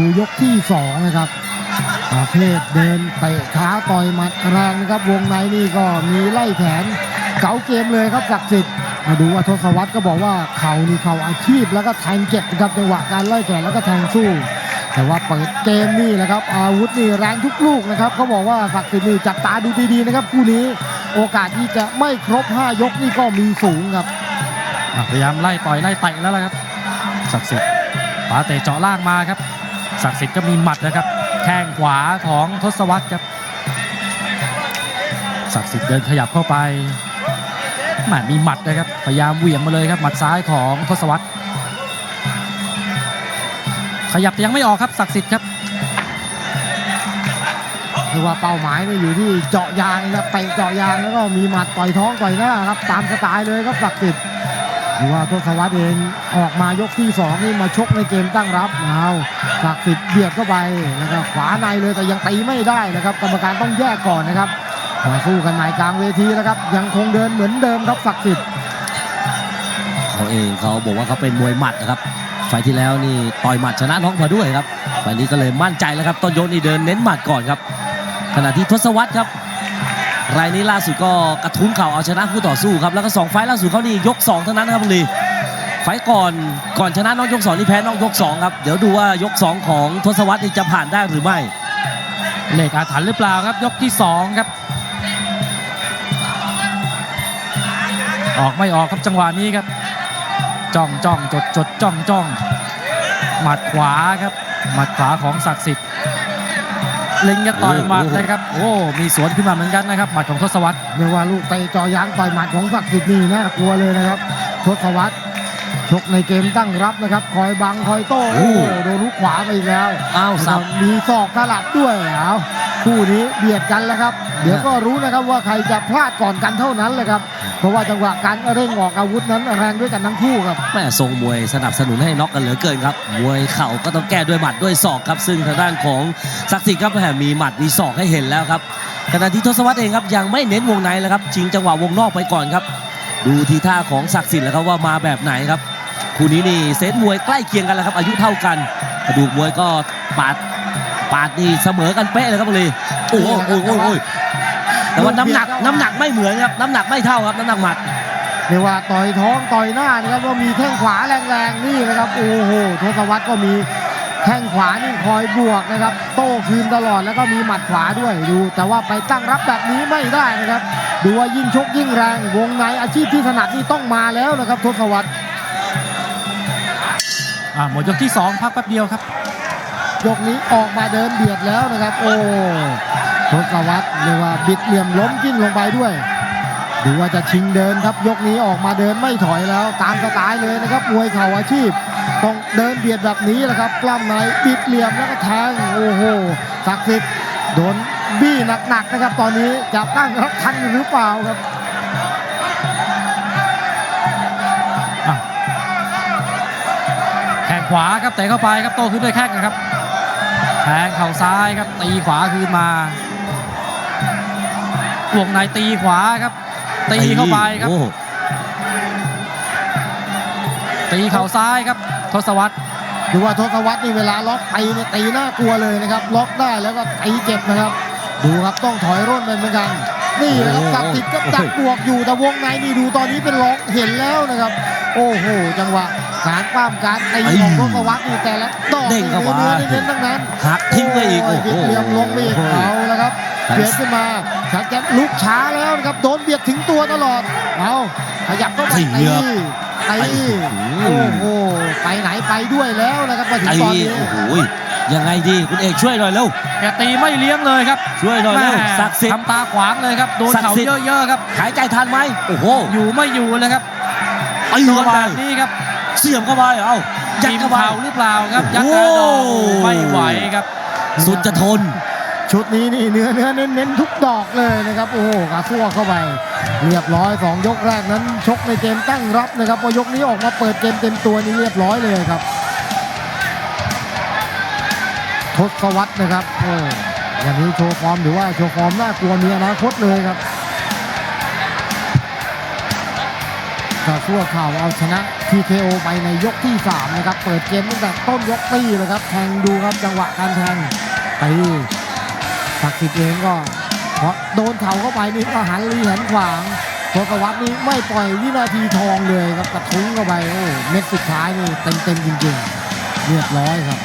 ดูยกที่สองนะครับประเภทเดินเตะขาต่อยหมัดแรงนะครับ วงในนี่ก็มีไล่แขนเก๋าเกมเลยครับศักดิ์สิทธิ์มาดูว่าทศวรรษก็บอกว่าเขานี่เขาอาชีพแล้วก็แทงเจ็บนะครับจังหวะการไล่แขนแล้วก็แทงสู้ แต่ว่าเปิดเกมนี่แหละครับ อาวุธนี่แรงทุกลูกนะครับเขาบอกว่าศักดิ์สิทธิ์นี่จับตาดูดีๆนะครับคู่นี้โอกาสที่จะไม่ครบ 5 ยกนี่ก็มีสูงครับพยายามไล่ต่อยไล่เตะแล้วล่ะครับศักดิ์สิทธิ์ขวาเตะเจาะล่างมาครับ ศักดิ์สิทธิ์ก็มีหมัดนะครับ แข้งขวาของทศวรรษครับ ศักดิ์สิทธิ์เดินขยับเข้าไปแหมมีหมัดนะครับ พยายามเหวี่ยงมาเลยครับ หมัดซ้ายของทศวรรษ ขยับแต่ยังไม่ออกครับ ศักดิ์สิทธิ์ครับคือว่าเป้าหมายเนี่ยอยู่ที่เจาะยางนะครับไปเจาะยางแล้วก็มีหมัดต่อยท้องต่อยหน้าครับตามสไตล์เลยครับศักดิ์สิทธิ์ หรือว่าทศวรรษเองออกมายกที่สองนี่มาชกในเกมตั้งรับเอาศักดิ์สิทธิ์เบียดเข้าไปแล้วก็ขวาในเลยแต่ยังตีไม่ได้นะครับ กรรมการต้องแยกก่อนนะครับมาสู้กันในกลางเวทีแล้วครับ ยังคงเดินเหมือนเดิมครับศักดิ์สิทธิ์เขาเองเขาบอกว่าเขาเป็นมวยหมัดนะครับไฟที่แล้วนี่ต่อยหมัดชนะน็อกมาด้วยครับไฟนี้ก็เลยมั่นใจแล้วครับต้นยกนี่เดินเน้นหมัดก่อนครับ ขณะที่ทศวรรษครับ รายนี้ล่าสุดก็กระทุ้งเข่าเอาชนะคู่ต่อสู้ครับแล้วก็สองไฟล์ล่าสุดเขานี่ยกสองเท่านั้นครับบุรีไฟล์ก่อนก่อนชนะน็อกยกสองนี่แพ้น็อกยกสองครับเดี๋ยวดูว่ายกสองของทศวรรษนี่จะผ่านได้หรือไม่เหล็กอาถรรพ์หรือเปล่าครับยกที่สองครับ ออกไม่ออกครับจังหวะนี้ครับจ้องจ้องจดจดจ้องจ้องหมัดขวาครับหมัดขวาของศักดิ์สิทธิ์ ล็งจะต่อยหมัดนะครับ โอ้ มีสวนขึ้นมาเหมือนกันนะครับ หมัดของทศวรรษเรียกว่าลูกเตะเจอยางต่อยหมัดของศักดิ์สิทธิ์นี่น่ากลัวเลยนะครับทศวรรษ ชกในเกมตั้งรับนะครับ คอยบังคอยโต้โอ้โอ้โดนลูกขวาไปอีกแล้วอ้าวสับมีศอกสลับด้วยเอาคู่นี้เบียดกันแล้วครับ เดี๋ยวก็รู้นะครับว่าใครจะพลาดก่อนกันเท่านั้นเลยครับ เพราะว่าจังหวะการเร่งออกอาวุธนั้นแรงด้วยกันทั้งคู่ครับ แม่ทรงมวยสนับสนุนให้น็อกกันเหลือเกินครับ มวยเข่าก็ต้องแก้ด้วยหมัดด้วยศอกครับ ซึ่งทางด้านของศักดิ์สิทธิ์ครับแหมมีหมัดมีศอกให้เห็นแล้วครับขณะที่ทศวรรษเองครับยังไม่เน้นวงในแล้วครับชิงจังหวะวงนอกไปก่อนครับ ดูทีท่าของศักดิ์สิทธิ์แล้วครับว่ามาแบบไหนครับคู่นี้นี่เซตมวยใกล้เคียงกันแล้วครับอายุเท่ากันกระดูกมวยก็ปาดปาดนี่เสมอกันเป๊ะเลยครับบุรีโอ้โหโอ้โหโอ้โหแต่ว่าน้ำหนักน้ำหนักไม่เหมือนครับน้ำหนักไม่เท่าครับน้ำหนักหมัดเรียกว่าต่อยท้องต่อยหน้านะครับว่ามีแข้งขวาแรงๆนี่นะครับโอ้โหทศวรรษก็มีแข้งขวานี่คอยบวกนะครับ โต้คืนตลอดแล้วก็มีหมัดขวาด้วยดู แต่ว่าไปตั้งรับแบบนี้ไม่ได้นะครับ ดูว่ายิ่งชกยิ่งแรง วงในอาชีพที่ถนัดนี่ต้องมาแล้วนะครับทศวรรษอ่าหมดยกที่สองพักแป๊บเดียวครับ ยกนี้ออกมาเดินเบียดแล้วนะครับ โอ้ทศวรรษเรียกว่าบิดเหลี่ยมล้มกิ้งลงไปด้วย ดูว่าจะชิงเดินครับ ยกนี้ออกมาเดินไม่ถอยแล้ว ตามสไตล์เลยนะครับมวยเข่าอาชีพต้องเดินเบียดแบบนี้แหละครับกล้ามในบิดเหลี่ยมแล้วก็แทงโอ้โหศักดิ์สิทธิ์ โดนบี้หนักๆนะครับ ตอนนี้จะตั้งรับทันหรือเปล่าครับแข้งขวาครับเตะเข้าไปครับโต้ขึ้นด้วยแข้งนะครับแทงเข่าซ้ายครับตีขวาคืนมาวงในตีขวาครับ ตีเข้าไปครับโอ้ตีเข่าซ้ายครับ ทศวรรษ ดูว่าทศวรรษนี่เวลาล็อกตีเนี่ยตีน่ากลัวเลยนะครับ ล็อกได้แล้วก็ตีเจ็บนะครับ ดูครับต้องถอยร่นไปเหมือนกันนี่นะครับศักดิ์สิทธิ์ก็ดักบวกอยู่แต่วงในนี่ดูตอนนี้เป็นล็อกเห็นแล้วนะครับ โอ้โหจังหวะการป้ามการตีของทศวรรษนี่แต่ละดอกเด้งเข้ามาเนื้อเน้นๆทั้งนั้นหักทิ้งไปอีกโอ้โอ้ยโหเบียดเหลี่ยมลงไปอีกเอาแล้วครับครับเบียดขึ้นมาชักจะลุกช้าแล้วนะครับโดนเบียดถึงตัวตลอดเอาขยับเข้าไปเสีตี ยบตีโอ้โอ้โหไปไหนไปด้วยแล้วนะครับมาถึงตอนนี้โอ้โหยังไงดีคุณเอกช่วยหน่อยเร็วแกตีไม่เลี้ยงเลยครับ ช่วยหน่อยแม่เร็วศักดิ์สิทธิ์ทำตาขวางเลยครับโดนเข่าเยอะๆครับหายใจทันไหมโอ้โหอยู่ไม่อยู่เลยครับตีโดเข้านไปแบบนี้ครับ เสียบเข้าไปเอ้ายัดเข้าไปหรือเปล่าครับยัดกระโอ้โหไม่ไหวครับ สุดจะทน ชุดนี้นี่เนื้อเนื้อเน้นเน้นทุกดอกเลยนะครับ โอ้โหกระซั่วเข้าไป เรียบร้อยสองยกแรกนั้น ชกในเกมตั้งรับนะครับพอยกนี้ออกมาเปิดเกมเต็มตัวนี่เรียบร้อยเลยครับทศวรรษนะครับโอ้อย่างนี้โชว์ฟอร์มถือว่าโชว์ฟอร์มน่ากลัวมีอนาคตเลยครับกระชั่วข่าวเอาชนะ TKO ไปในยกที่3นะครับ เปิดเกมตั้งแต่ต้นยกตีเลยครับ แทงดูครับจังหวะการแทงตี ศักดิ์สิทธิ์เองก็เพราะโดนเข่าเข้าไปนี่ก็หันลีหันขวางทศวรรษนี่ไม่ปล่อยวินาทีทองเลยครับกระทุ้งเข้าไปโอ้เม็ดสุดท้ายนี่เต็มเต็มจริงๆเรียบร้อยครับ